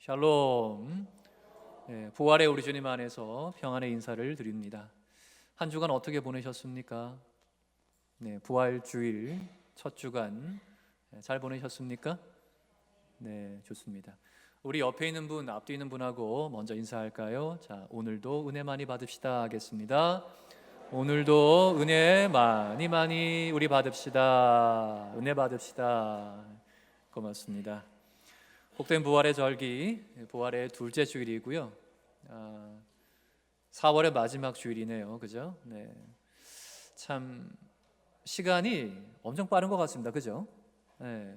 샬롬. 네, 부활의 우리 주님 안에서 평안의 인사를 드립니다. 한 주간 어떻게 보내셨습니까? 네, 부활 주일 첫 주간 네, 잘 보내셨습니까? 네, 좋습니다. 우리 옆에 있는 분, 앞뒤 있는 분하고 먼저 인사할까요? 자, 오늘도 은혜 많이 받읍시다 하겠습니다. 오늘도 은혜 많이 많이 우리 받읍시다. 은혜 받읍시다. 고맙습니다. 복된 부활의 절기, 부활의 둘째 주일이고요. 아, 4월의 마지막 주일이네요. 그죠? 네. 참 시간이 엄청 빠른 것 같습니다. 그죠? 네.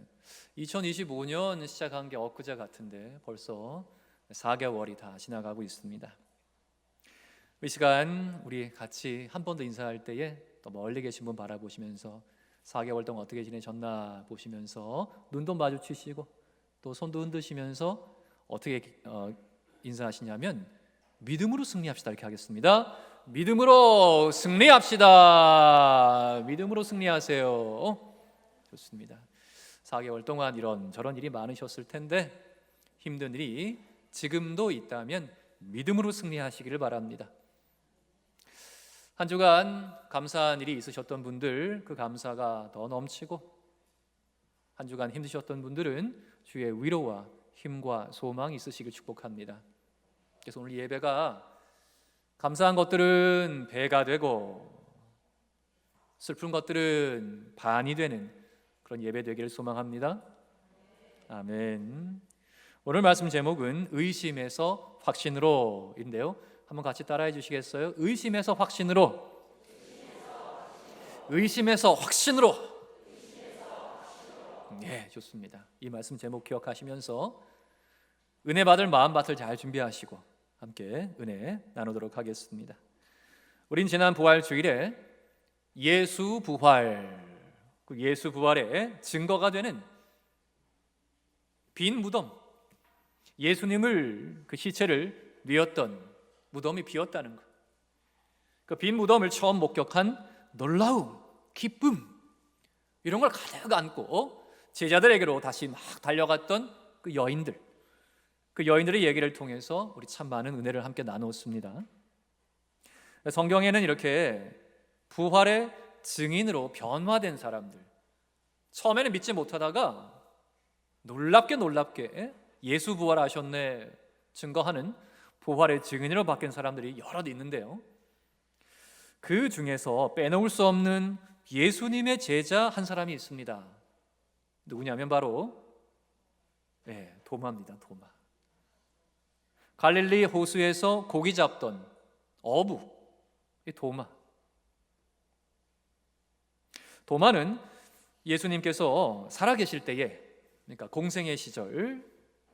2025년 시작한 게 엊그제 같은데 벌써 4개월이 다 지나가고 있습니다. 이 시간 우리 같이 한 번 더 인사할 때에 또 멀리 계신 분 바라보시면서 4개월 동안 어떻게 지내셨나 보시면서 눈도 마주치시고 또 손도 흔드시면서 어떻게 어, 인사하시냐면 믿음으로 승리합시다 이렇게 하겠습니다. 믿음으로 승리합시다. 믿음으로 승리하세요. 좋습니다. 4개월 동안 이런 저런 일이 많으셨을 텐데 힘든 일이 지금도 있다면 믿음으로 승리하시기를 바랍니다. 한 주간 감사한 일이 있으셨던 분들 그 감사가 더 넘치고 한 주간 힘드셨던 분들은 주의 위로와 힘과 소망이 있으시길 축복합니다. 그래서 오늘 예배가 감사한 것들은 배가 되고 슬픈 것들은 반이 되는 그런 예배 되기를 소망합니다. 아멘. 오늘 말씀 제목은 의심에서 확신으로인데요. 한번 같이 따라해 주시겠어요? 의심에서 확신으로. 의심에서 확신으로. 네, 좋습니다. 이 말씀 제목 기억하시면서 은혜 받을 마음밭을 잘 준비하시고 함께 은혜 나누도록 하겠습니다. 우린 지난 부활 주일에 예수 부활, 그 예수 부활의 증거가 되는 빈 무덤, 예수님을 그 시체를 뉘었던 무덤이 비었다는 것. 그 빈 무덤을 처음 목격한 놀라움, 기쁨 이런 걸 가득 안고 제자들에게로 다시 막 달려갔던 그 여인들. 그 여인들의 얘기를 통해서 우리 참 많은 은혜를 함께 나누었습니다. 성경에는 이렇게 부활의 증인으로 변화된 사람들. 처음에는 믿지 못하다가 놀랍게 놀랍게 예수 부활하셨네 증거하는 부활의 증인으로 바뀐 사람들이 여럿 있는데요. 그 중에서 빼놓을 수 없는 예수님의 제자 한 사람이 있습니다. 누구냐면 바로 네, 도마입니다. 도마. 갈릴리 호수에서 고기 잡던 어부 이 도마. 도마는 예수님께서 살아계실 때에 그러니까 공생의 시절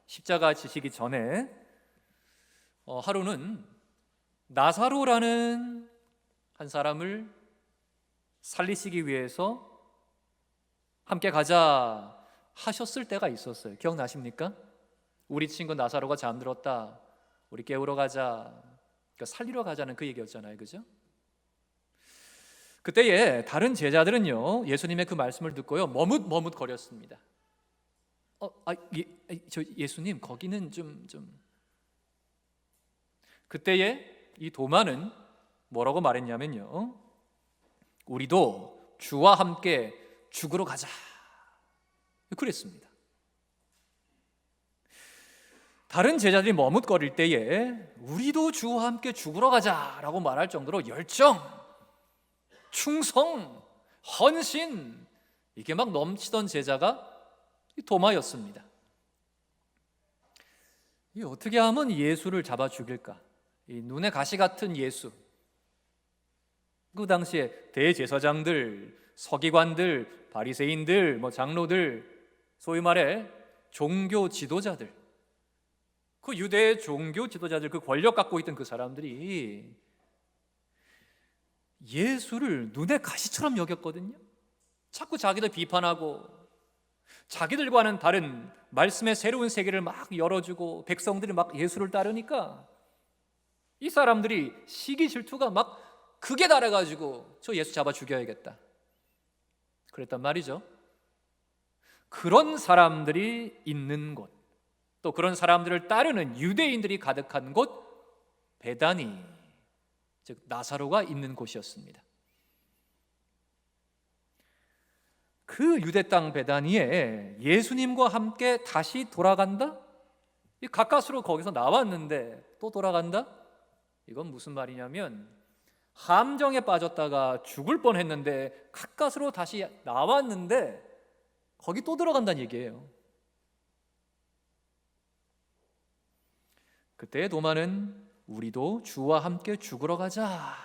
십자가 지시기 전에 어, 하루는 나사로라는 한 사람을 살리시기 위해서 함께 가자 하셨을 때가 있었어요. 기억나십니까? 우리 친구 나사로가 잠들었다. 우리 깨우러 가자. 그러니까 살리러 가자는 그 얘기였잖아요. 그죠? 그때에 다른 제자들은요. 예수님의 그 말씀을 듣고요. 머뭇머뭇 거렸습니다. 어, 아, 예, 저 예수님 거기는 좀 좀. 그때에 이 도마는 뭐라고 말했냐면요. 우리도 주와 함께 죽으러 가자. 그랬습니다. 다른 제자들이 머뭇거릴 때에 우리도 주와 함께 죽으러 가자라고 말할 정도로 열정, 충성, 헌신 이게 막 넘치던 제자가 도마였습니다. 이 어떻게 하면 예수를 잡아 죽일까? 이 눈에 가시 같은 예수. 그 당시에 대제사장들, 서기관들, 바리새인들, 뭐 장로들, 소위 말해 종교 지도자들, 그 유대 종교 지도자들, 그 권력 갖고 있던 그 사람들이 예수를 눈에 가시처럼 여겼거든요. 자꾸 자기들 비판하고 자기들과는 다른 말씀의 새로운 세계를 막 열어주고 백성들이 막 예수를 따르니까 이 사람들이 시기 질투가 막 극에 달해가지고 저 예수 잡아 죽여야겠다. 그랬단 말이죠. 그런 사람들이 있는 곳, 또 그런 사람들을 따르는 유대인들이 가득한 곳 베다니 즉 나사로가 있는 곳이었습니다. 그 유대 땅 베다니에 예수님과 함께 다시 돌아간다? 이 가까스로 거기서 나왔는데 또 돌아간다? 이건 무슨 말이냐면 함정에 빠졌다가 죽을 뻔했는데 가까스로 다시 나왔는데 거기 또 들어간다는 얘기예요. 그때 도마는 우리도 주와 함께 죽으러 가자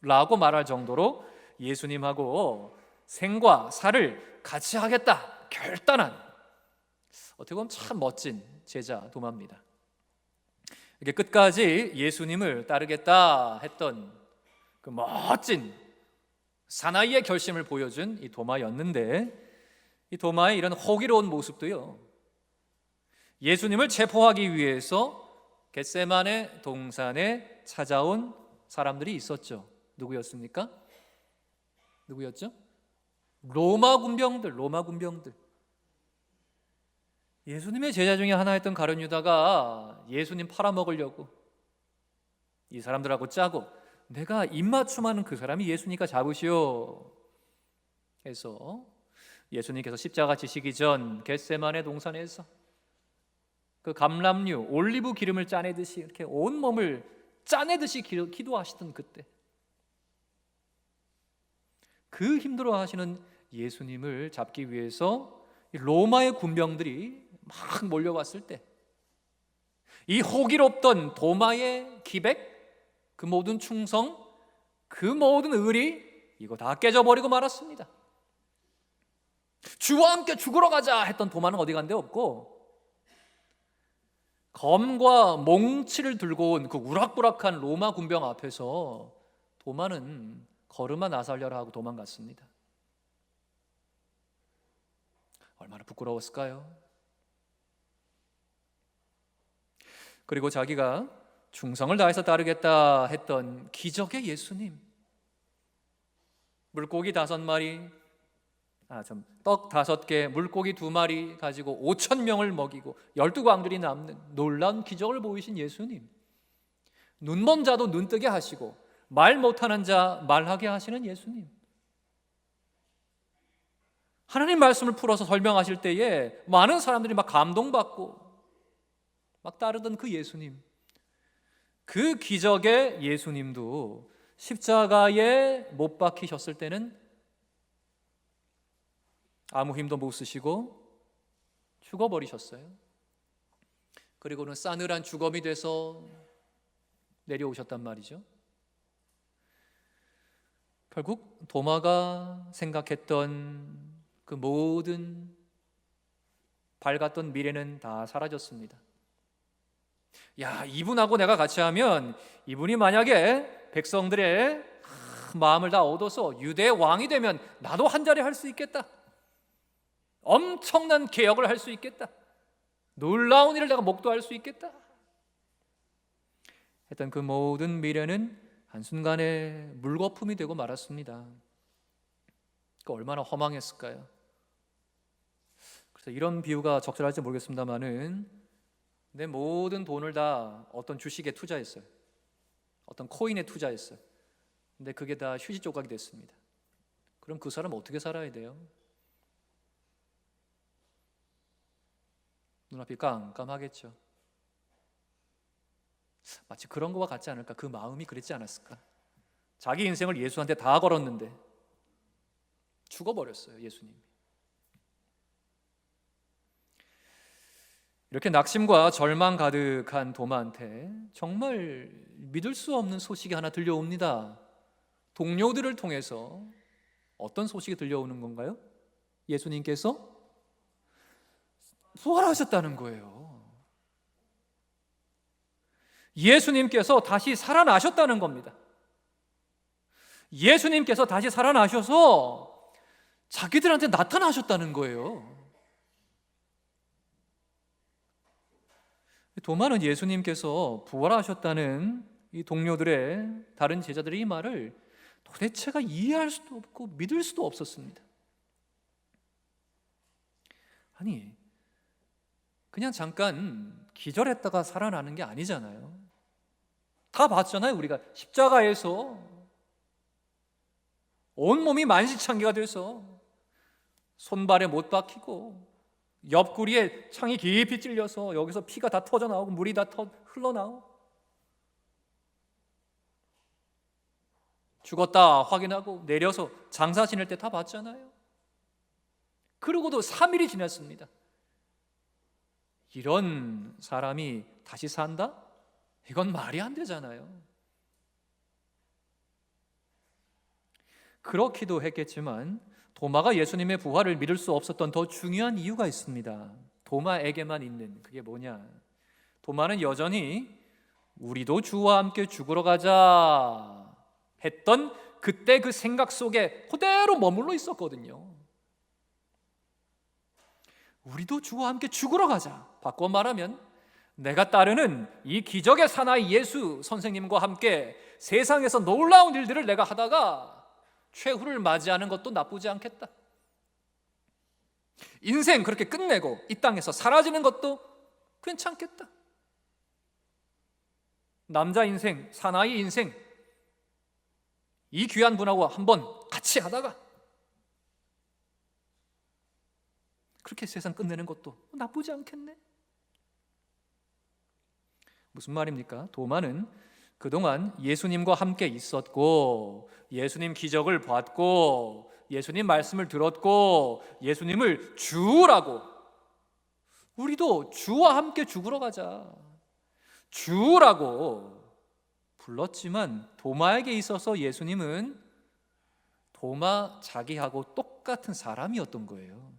라고 말할 정도로 예수님하고 생과 사를 같이 하겠다 결단한 어떻게 보면 참 멋진 제자 도마입니다. 이게 끝까지 예수님을 따르겠다 했던 그 멋진 사나이의 결심을 보여준 이 도마였는데 이 도마의 이런 호기로운 모습도요. 예수님을 체포하기 위해서 겟세만의 동산에 찾아온 사람들이 있었죠. 누구였습니까? 누구였죠? 로마 군병들, 로마 군병들. 예수님의 제자 중에 하나였던 가룟 유다가 예수님 팔아먹으려고 이 사람들하고 짜고 내가 입맞춤하는 그 사람이 예수니까 잡으시오 해서 예수님께서 십자가 지시기 전 겟세만의 동산에서 그 감람류 올리브 기름을 짜내듯이 이렇게 온 몸을 짜내듯이 기도하시던 그때 그 힘들어하시는 예수님을 잡기 위해서 로마의 군병들이 막 몰려왔을 때 이 호기롭던 도마의 기백, 그 모든 충성, 그 모든 의리 이거 다 깨져버리고 말았습니다. 주와 함께 죽으러 가자 했던 도마는 어디 간 데 없고 검과 몽치를 들고 온 그 우락부락한 로마 군병 앞에서 도마는 걸음아 나살려라 하고 도망갔습니다. 얼마나 부끄러웠을까요? 그리고 자기가 충성을 다해서 따르겠다 했던 기적의 예수님. 물고기 다섯 마리, 아, 좀, 떡 다섯 개, 물고기 두 마리 가지고 오천 명을 먹이고 열두 광들이 남는 놀라운 기적을 보이신 예수님. 눈먼 자도 눈뜨게 하시고 말 못하는 자 말하게 하시는 예수님. 하나님 말씀을 풀어서 설명하실 때에 많은 사람들이 막 감동받고 막 따르던 그 예수님. 그 기적의 예수님도 십자가에 못 박히셨을 때는 아무 힘도 못 쓰시고 죽어버리셨어요. 그리고는 싸늘한 주검이 돼서 내려오셨단 말이죠. 결국 도마가 생각했던 그 모든 밝았던 미래는 다 사라졌습니다. 야, 이분하고 내가 같이 하면 이분이 만약에 백성들의 마음을 다 얻어서 유대 왕이 되면 나도 한 자리 할 수 있겠다. 엄청난 개혁을 할 수 있겠다. 놀라운 일을 내가 목도할 수 있겠다. 했던 그 모든 미래는 한순간에 물거품이 되고 말았습니다. 그 얼마나 허망했을까요? 그래서 이런 비유가 적절할지 모르겠습니다만은 내 모든 돈을 다 어떤 주식에 투자했어요. 어떤 코인에 투자했어요. 근데 그게 다 휴지 조각이 됐습니다. 그럼 그 사람 어떻게 살아야 돼요? 눈앞이 깜깜하겠죠. 마치 그런 거와 같지 않을까? 그 마음이 그랬지 않았을까? 자기 인생을 예수한테 다 걸었는데 죽어버렸어요, 예수님. 이 렇게 낙심과 절망 가득한 도마한테 정말 믿을 수 없는 소식이 하나 들려옵니다. 동료들을 통해서 어떤 소식이 들려오는 건가요? 예수님께서 부활하셨다는 거예요. 예수님께서 다시 살아나셨다는 겁니다. 예수님께서 다시 살아나셔서 자기들한테 나타나셨다는 거예요. 도마는 예수님께서 부활하셨다는 이 동료들의 다른 제자들의 이 말을 도대체가 이해할 수도 없고 믿을 수도 없었습니다. 아니, 그냥 잠깐 기절했다가 살아나는 게 아니잖아요. 다 봤잖아요, 우리가 십자가에서 온몸이 만시창기가 돼서 손발에 못 박히고 옆구리에 창이 깊이 찔려서 여기서 피가 다 터져 나오고 물이 다 터, 흘러 나오고 죽었다 확인하고 내려서 장사 지낼 때 다 봤잖아요. 그러고도 3일이 지났습니다. 이런 사람이 다시 산다? 이건 말이 안 되잖아요. 그렇기도 했겠지만 도마가 예수님의 부활을 믿을 수 없었던 더 중요한 이유가 있습니다. 도마에게만 있는 그게 뭐냐? 도마는 여전히 우리도 주와 함께 죽으러 가자 했던 그때 그 생각 속에 그대로 머물러 있었거든요. 우리도 주와 함께 죽으러 가자. 바꿔 말하면 내가 따르는 이 기적의 사나이 예수 선생님과 함께 세상에서 놀라운 일들을 내가 하다가 최후를 맞이하는 것도 나쁘지 않겠다. 인생 그렇게 끝내고 이 땅에서 사라지는 것도 괜찮겠다. 남자 인생, 사나이 인생, 이 귀한 분하고 한번 같이 하다가 그렇게 세상 끝내는 것도 나쁘지 않겠네. 무슨 말입니까? 도마는 그동안 예수님과 함께 있었고 예수님 기적을 봤고 예수님 말씀을 들었고 예수님을 주라고 우리도 주와 함께 죽으러 가자. 주라고 불렀지만 도마에게 있어서 예수님은 도마 자기하고 똑같은 사람이었던 거예요.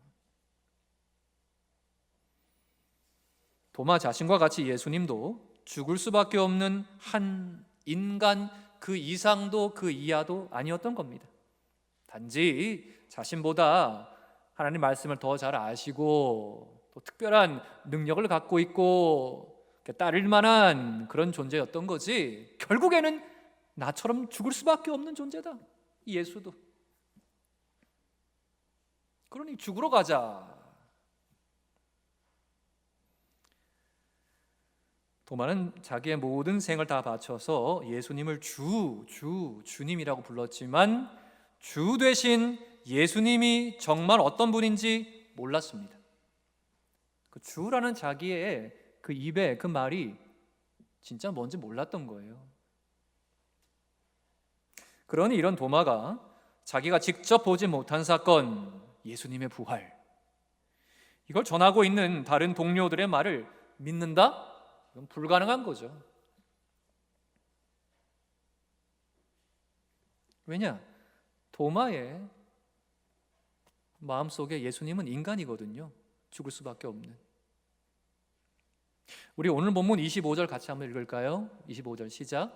도마 자신과 같이 예수님도 죽을 수밖에 없는 한 인간 그 이상도 그 이하도 아니었던 겁니다. 단지 자신보다 하나님 말씀을 더 잘 아시고 또 특별한 능력을 갖고 있고 따를 만한 그런 존재였던 거지. 결국에는 나처럼 죽을 수밖에 없는 존재다. 예수도. 그러니 죽으러 가자. 도마는 자기의 모든 생을 다 바쳐서 예수님을 주, 주, 주님이라고 불렀지만 주 대신 예수님이 정말 어떤 분인지 몰랐습니다. 그 주라는 자기의 그 입에 그 말이 진짜 뭔지 몰랐던 거예요. 그러니 이런 도마가 자기가 직접 보지 못한 사건, 예수님의 부활, 이걸 전하고 있는 다른 동료들의 말을 믿는다? 이건 불가능한 거죠. 왜냐? 도마의 마음속에 예수님은 인간이거든요. 죽을 수밖에 없는. 우리 오늘 본문 25절 같이 한번 읽을까요? 25절 시작.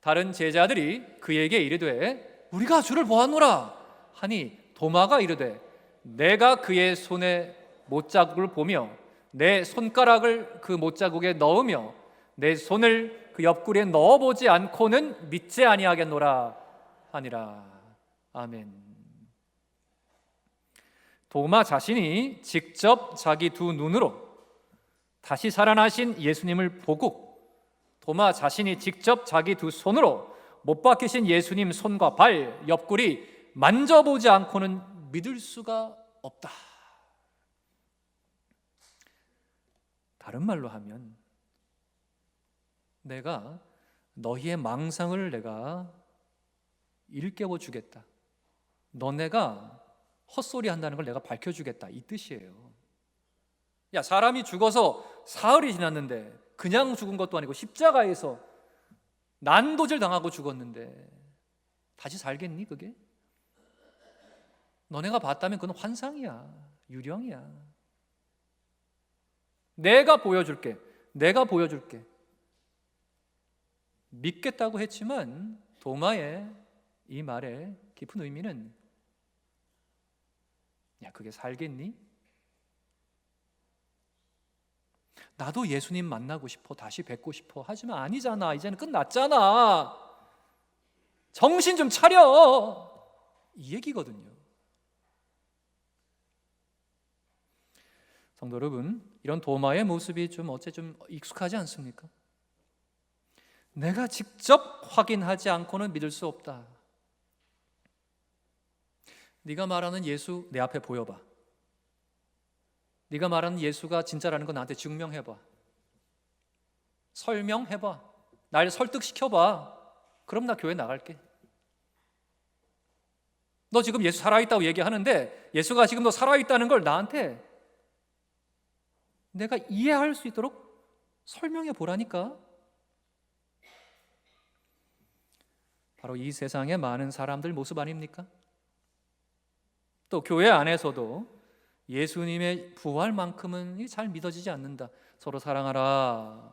다른 제자들이 그에게 이르되 우리가 주를 보았노라 하니 도마가 이르되 내가 그의 손에 못자국을 보며 내 손가락을 그 못자국에 넣으며 내 손을 그 옆구리에 넣어보지 않고는 믿지 아니하겠노라 하니라. 아멘. 도마 자신이 직접 자기 두 눈으로 다시 살아나신 예수님을 보고 도마 자신이 직접 자기 두 손으로 못 박히신 예수님 손과 발, 옆구리 만져보지 않고는 믿을 수가 없다. 다른 말로 하면 내가 너희의 망상을 내가 일깨워 주겠다. 너네가 헛소리 한다는 걸 내가 밝혀 주겠다. 이 뜻이에요. 야, 사람이 죽어서 사흘이 지났는데 그냥 죽은 것도 아니고 십자가에서 난도질 당하고 죽었는데 다시 살겠니 그게? 너네가 봤다면 그건 환상이야. 유령이야. 내가 보여줄게. 내가 보여줄게. 믿겠다고 했지만 도마의 이 말의 깊은 의미는 야, 그게 살겠니? 나도 예수님 만나고 싶어. 다시 뵙고 싶어. 하지만 아니잖아. 이제는 끝났잖아. 정신 좀 차려. 이 얘기거든요. 성도 여러분, 이런 도마의 모습이 좀 어째 좀 익숙하지 않습니까? 내가 직접 확인하지 않고는 믿을 수 없다. 네가 말하는 예수 내 앞에 보여봐. 네가 말하는 예수가 진짜라는 거 나한테 증명해봐. 설명해봐. 날 설득시켜봐. 그럼 나 교회 나갈게. 너 지금 예수 살아있다고 얘기하는데 예수가 지금 너 살아있다는 걸 나한테 내가 이해할 수 있도록 설명해 보라니까. 바로 이 세상의 많은 사람들 모습 아닙니까? 또 교회 안에서도 예수님의 부활만큼은 잘 믿어지지 않는다. 서로 사랑하라.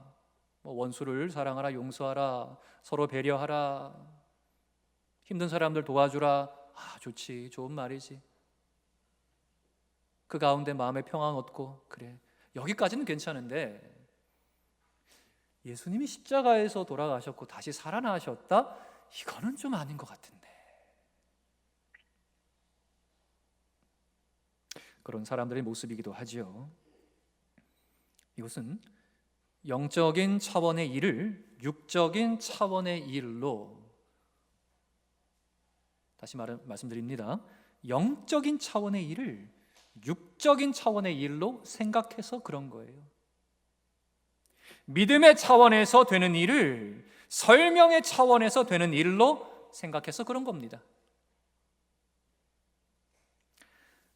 뭐 원수를 사랑하라, 용서하라, 서로 배려하라. 힘든 사람들 도와주라. 아, 좋지. 좋은 말이지. 그 가운데 마음의 평안 얻고 그래. 여기까지는 괜찮은데 예수님이 십자가에서 돌아가셨고 다시 살아나셨다? 이거는 좀 아닌 것 같은데. 그런 사람들의 모습이기도 하지요. 이것은 영적인 차원의 일을 육적인 차원의 일로 다시 말, 말씀드립니다. 영적인 차원의 일을 육적인 차원의 일로 생각해서 그런 거예요. 믿음의 차원에서 되는 일을 설명의 차원에서 되는 일로 생각해서 그런 겁니다.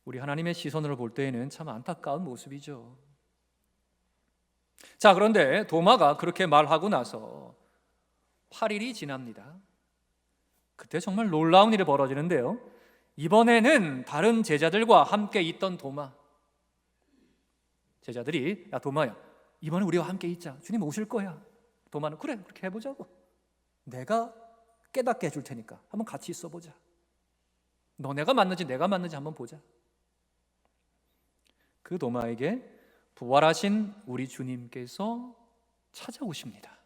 우리 하나님의 시선으로 볼 때에는 참 안타까운 모습이죠. 자, 그런데 도마가 그렇게 말하고 나서 8일이 지납니다. 그때 정말 놀라운 일이 벌어지는데요. 이번에는 다른 제자들과 함께 있던 도마. 제자들이 야 도마야, 이번에 우리와 함께 있자. 주님 오실 거야. 도마는 그래 그렇게 해보자고. 내가 깨닫게 해줄 테니까 한번 같이 있어 보자. 너네가 맞는지 내가 맞는지 한번 보자. 그 도마에게 부활하신 우리 주님께서 찾아오십니다.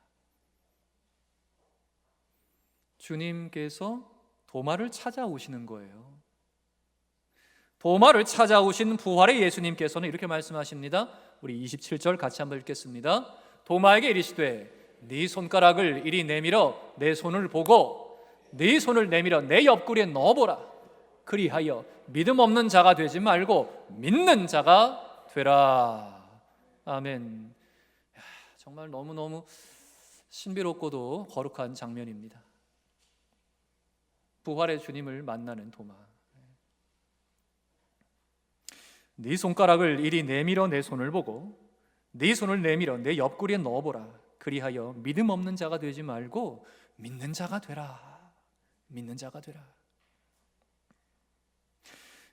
주님께서 도마를 찾아오시는 거예요. 도마를 찾아오신 부활의 예수님께서는 이렇게 말씀하십니다. 우리 27절 같이 한번 읽겠습니다. 도마에게 이르시되 네 손가락을 이리 내밀어 내 손을 보고 네 손을 내밀어 내 옆구리에 넣어보라. 그리하여 믿음 없는 자가 되지 말고 믿는 자가 되라. 아멘. 정말 너무 너무 신비롭고도 거룩한 장면입니다. 부활의 주님을 만나는 도마. 네 손가락을 이리 내밀어 내 손을 보고 네 손을 내밀어 내 옆구리에 넣어보라. 그리하여 믿음 없는 자가 되지 말고 믿는 자가 되라. 믿는 자가 되라.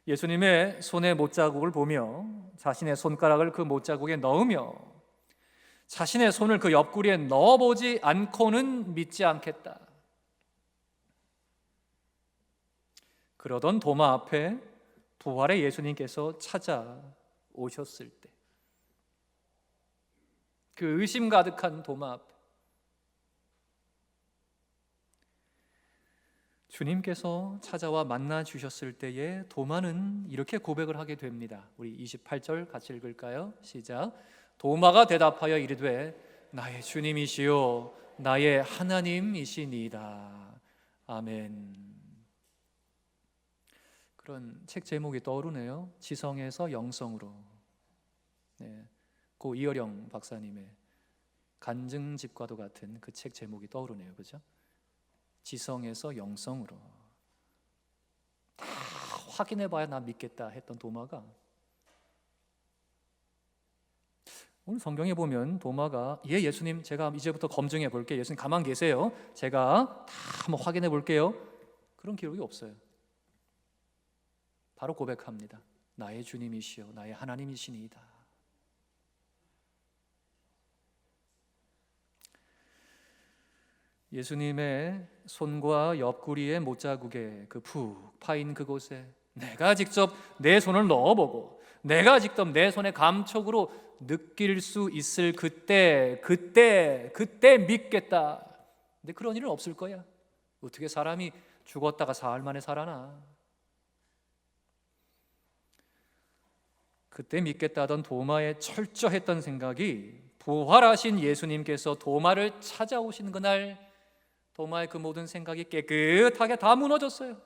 예수님의 손의 못자국을 보며 자신의 손가락을 그 못자국에 넣으며 자신의 손을 그 옆구리에 넣어보지 않고는 믿지 않겠다. 그러던 도마 앞에 부활의 예수님께서 찾아오셨을 때, 그 의심 가득한 도마 앞에 주님께서 찾아와 만나 주셨을 때에 도마는 이렇게 고백을 하게 됩니다. 우리 28절 같이 읽을까요? 시작. 도마가 대답하여 이르되 나의 주님이시요 나의 하나님이시니이다. 아멘. 그런 책 제목이 떠오르네요. 지성에서 영성으로. 네, 고 이어령 박사님의 간증집과도 같은 그 책 제목이 떠오르네요. 그죠? 지성에서 영성으로. 다 확인해 봐야 나 믿겠다 했던 도마가 오늘 성경에 보면 도마가 예 예수님 제가 이제부터 검증해 볼게요. 예수님 가만 계세요. 제가 다 한번 확인해 볼게요. 그런 기록이 없어요. 바로 고백합니다. 나의 주님이시여 나의 하나님이시니이다. 예수님의 손과 옆구리의 못자국에 그 푹 파인 그곳에 내가 직접 내 손을 넣어보고 내가 직접 내 손의 감촉으로 느낄 수 있을 그때 그때 그때 믿겠다. 근데 그런 일은 없을 거야. 어떻게 사람이 죽었다가 사흘 만에 살아나? 그때 믿겠다던 도마의 철저했던 생각이 부활하신 예수님께서 도마를 찾아오신 그날 도마의 그 모든 생각이 깨끗하게 다 무너졌어요.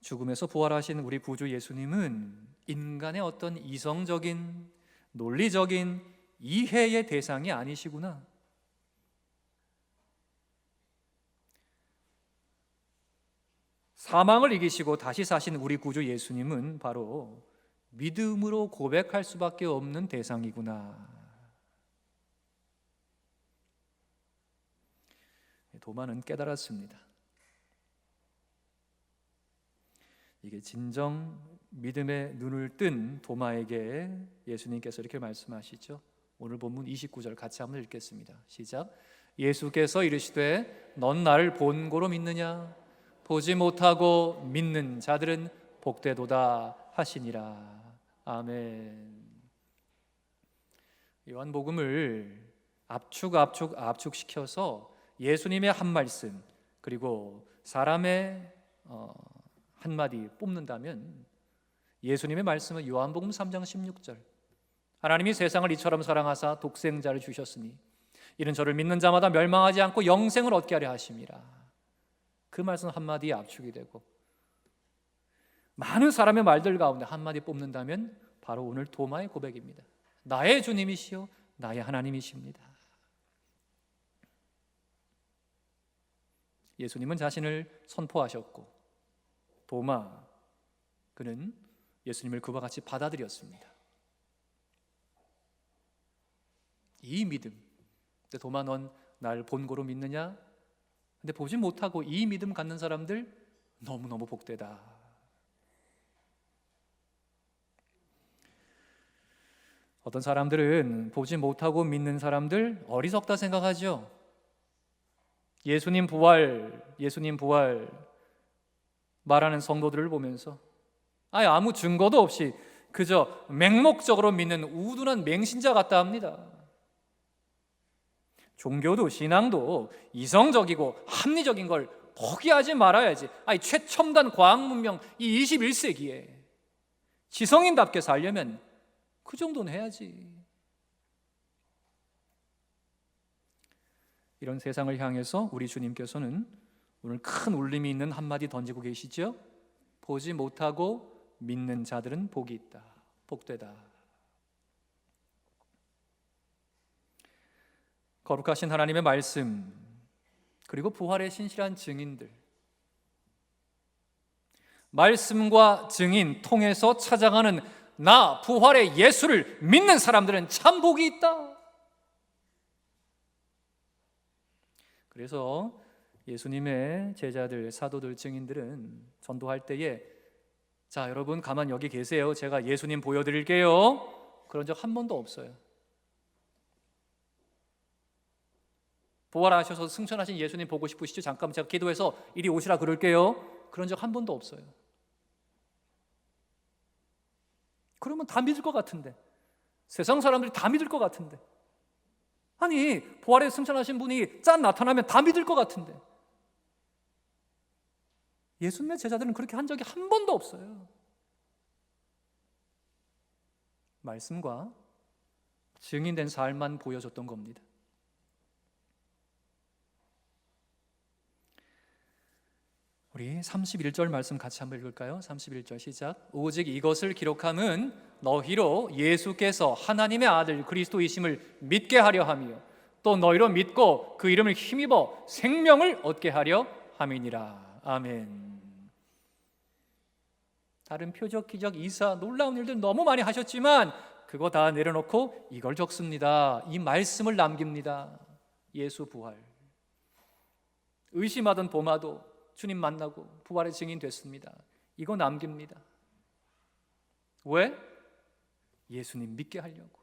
죽음에서 부활하신 우리 구주 예수님은 인간의 어떤 이성적인 논리적인 이해의 대상이 아니시구나. 사망을 이기시고 다시 사신 우리 구주 예수님은 바로 믿음으로 고백할 수밖에 없는 대상이구나. 도마는 깨달았습니다. 이게 진정 믿음의 눈을 뜬 도마에게 예수님께서 이렇게 말씀하시죠. 오늘 본문 29절 같이 한번 읽겠습니다. 시작. 예수께서 이르시되 넌 나를 본고로 믿느냐 보지 못하고 믿는 자들은 복되도다 하시니라. 아멘. 요한복음을 압축 압축 압축시켜서 예수님의 한 말씀 그리고 사람의 어, 한 마디 뽑는다면 예수님의 말씀은 요한복음 3장 16절 하나님이 세상을 이처럼 사랑하사 독생자를 주셨으니 이는 저를 믿는 자마다 멸망하지 않고 영생을 얻게 하려 하심이라 그 말씀 한마디에 압축이 되고 많은 사람의 말들 가운데 한마디 뽑는다면 바로 오늘 도마의 고백입니다 나의 주님이시요 나의 하나님이십니다 예수님은 자신을 선포하셨고 도마 그는 예수님을 그와 같이 받아들였습니다. 이 믿음. 도마 넌 날 본고로 믿느냐? 근데 보지 못하고 이 믿음 갖는 사람들 너무너무 복되다. 어떤 사람들은 보지 못하고 믿는 사람들 어리석다 생각하죠. 예수님 부활, 예수님 부활 말하는 성도들을 보면서 아예 아무 증거도 없이 그저 맹목적으로 믿는 우둔한 맹신자 같다 합니다. 종교도 신앙도 이성적이고 합리적인 걸 포기하지 말아야지. 아니 최첨단 과학 문명 이 21세기에 지성인답게 살려면 그 정도는 해야지. 이런 세상을 향해서 우리 주님께서는 오늘 큰 울림이 있는 한마디 던지고 계시죠? 보지 못하고 믿는 자들은 복이 있다. 복되다. 거룩하신 하나님의 말씀 그리고 부활의 신실한 증인들 말씀과 증인 통해서 찾아가는 나 부활의 예수를 믿는 사람들은 참 복이 있다. 그래서 예수님의 제자들, 사도들, 증인들은 전도할 때에 자, 여러분 가만 여기 계세요. 제가 예수님 보여드릴게요. 그런 적 한 번도 없어요. 부활하셔서 승천하신 예수님 보고 싶으시죠? 잠깐 제가 기도해서 이리 오시라 그럴게요. 그런 적 한 번도 없어요. 그러면 다 믿을 것 같은데. 세상 사람들이 다 믿을 것 같은데. 아니 부활에 승천하신 분이 짠 나타나면 다 믿을 것 같은데 예수님의 제자들은 그렇게 한 적이 한 번도 없어요. 말씀과 증인된 삶만 보여줬던 겁니다. 우리 31절 말씀 같이 한번 읽을까요? 31절 시작. 오직 이것을 기록함은 너희로 예수께서 하나님의 아들 그리스도이심을 믿게 하려 하며 또 너희로 믿고 그 이름을 힘입어 생명을 얻게 하려 함이니라. 아멘. 다른 표적, 기적, 이사, 놀라운 일들 너무 많이 하셨지만 그거 다 내려놓고 이걸 적습니다. 이 말씀을 남깁니다. 예수 부활. 의심하던 보마도 주님 만나고 부활의 증인 됐습니다. 이거 남깁니다. 왜? 예수님 믿게 하려고.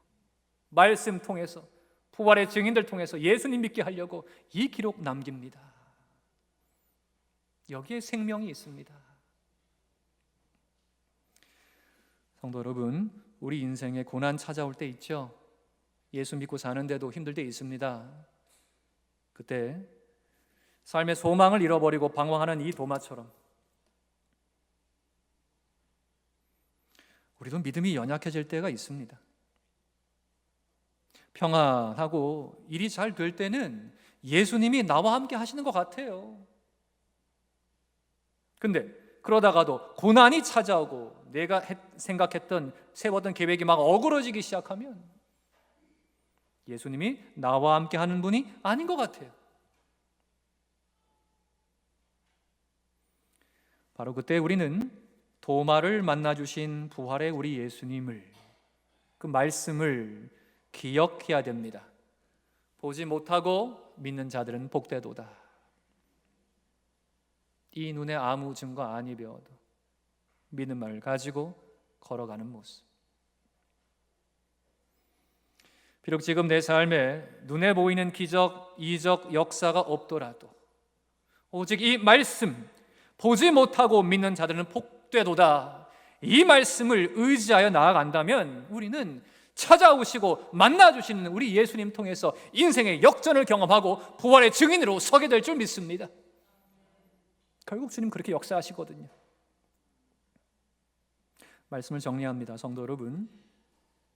말씀 통해서 부활의 증인들 통해서 예수님 믿게 하려고 이 기록 남깁니다. 여기에 생명이 있습니다. 성도 여러분, 우리 인생에 고난 찾아올 때 있죠. 예수 믿고 사는데도 힘들 때 있습니다. 그때 삶의 소망을 잃어버리고 방황하는 이 도마처럼 우리도 믿음이 연약해질 때가 있습니다. 평안하고 일이 잘 될 때는 예수님이 나와 함께 하시는 것 같아요. 근데 그러다가도 고난이 찾아오고 내가 했- 생각했던 세웠던 계획이 막 어그러지기 시작하면 예수님이 나와 함께 하는 분이 아닌 것 같아요. 바로 그때 우리는 도마를 만나 주신 부활의 우리 예수님을 그 말씀을 기억해야 됩니다. 보지 못하고 믿는 자들은 복되도다. 이 눈에 아무 증거 배워도 믿는 말을 가지고 걸어가는 모습. 비록 지금 내 삶에 눈에 보이는 기적, 이적, 역사가 없더라도 오직 이 말씀 보지 못하고 믿는 자들은 복되도다. 이 말씀을 의지하여 나아간다면 우리는 찾아오시고 만나 주시는 우리 예수님 통해서 인생의 역전을 경험하고 부활의 증인으로 서게 될 줄 믿습니다. 결국 주님 그렇게 역사하시거든요. 말씀을 정리합니다. 성도 여러분.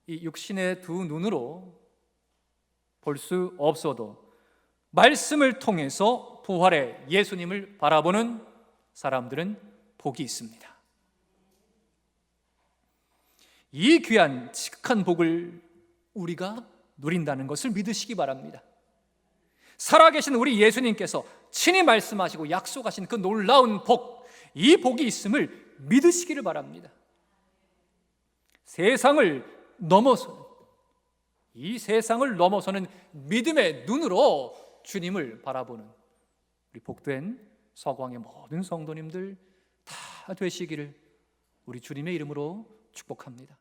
이 육신의 두 눈으로 볼 수 없어도 말씀을 통해서 부활의 예수님을 바라보는 사람들은 복이 있습니다. 이 귀한 지극한 복을 우리가 누린다는 것을 믿으시기 바랍니다. 살아계신 우리 예수님께서 친히 말씀하시고 약속하신 그 놀라운 복, 이 복이 있음을 믿으시기를 바랍니다. 세상을 넘어서 이 세상을 넘어서는 믿음의 눈으로 주님을 바라보는 우리 복된 서광의 모든 성도님들 다 되시기를 우리 주님의 이름으로 축복합니다.